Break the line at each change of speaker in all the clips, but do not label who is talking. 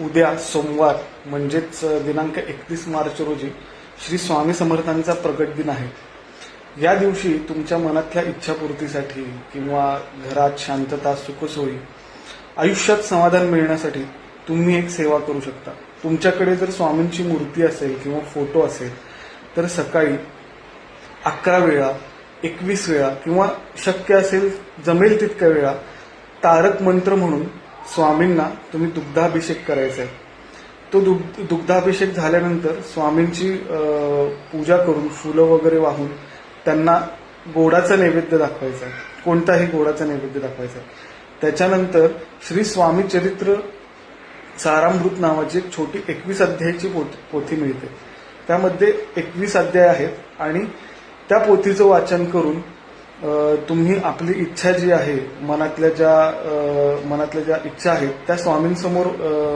उद्या सोमवार म्हणजेच दिनांक एकतीस मार्च रोजी श्री स्वामी समर्थांचा प्रगट दिन आहे. या दिवशी तुमच्या मनातल्या इच्छापूर्तीसाठी किंवा घरात शांतता सुखसोयी आयुष्यात समाधान मिळण्यासाठी तुम्ही एक सेवा करू शकता. तुमच्याकडे जर स्वामींची मूर्ती असेल किंवा फोटो असेल तर सकाळी अकरा वेळा एकवीस वेळा किंवा शक्य असेल जमेल तितक्या वेळा तारक मंत्र म्हणून स्वामींना तुम्ही दुग्धाभिषेक करायचा आहे तो दुग्ध दुग्धाभिषेक झाल्यानंतर स्वामींची पूजा करून फुलं वगैरे वाहून त्यांना गोडाचा नैवेद्य दाखवायचा. आहे कोणताही गोडाचा नैवेद्य दाखवायचा. आहे त्याच्यानंतर श्री स्वामी चरित्र सारामृत नावाची एक छोटी एकवीस अध्यायाची पोथ पोथी मिळते. त्यामध्ये एकवीस अध्याय आहेत आणि त्या पोथीचं वाचन करून तुम्ही आपली इच्छा जी आहे मनातल्या ज्या मनातल्या ज्या इच्छा आहेत त्या स्वामींसमोर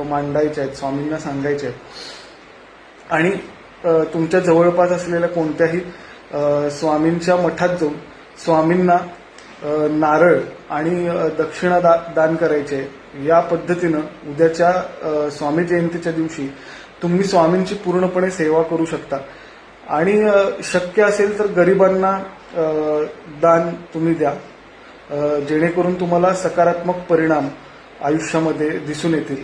मांडायच्या आहेत स्वामींना सांगायच्या आहेत आणि तुमच्या जवळपास असलेल्या कोणत्याही स्वामींच्या मठात जाऊन स्वामींना नारळ आणि दक्षिणा दा, दान करायचे आहे. या पद्धतीनं उद्याच्या स्वामी जयंतीच्या दिवशी तुम्ही स्वामींची पूर्णपणे सेवा करू शकता आणि शक्य असेल तर गरिबांना दान तुम्ही द्या. जेणेकरून तुम्हाला सकारात्मक परिणाम आयुष्यामध्ये दिसून येतील.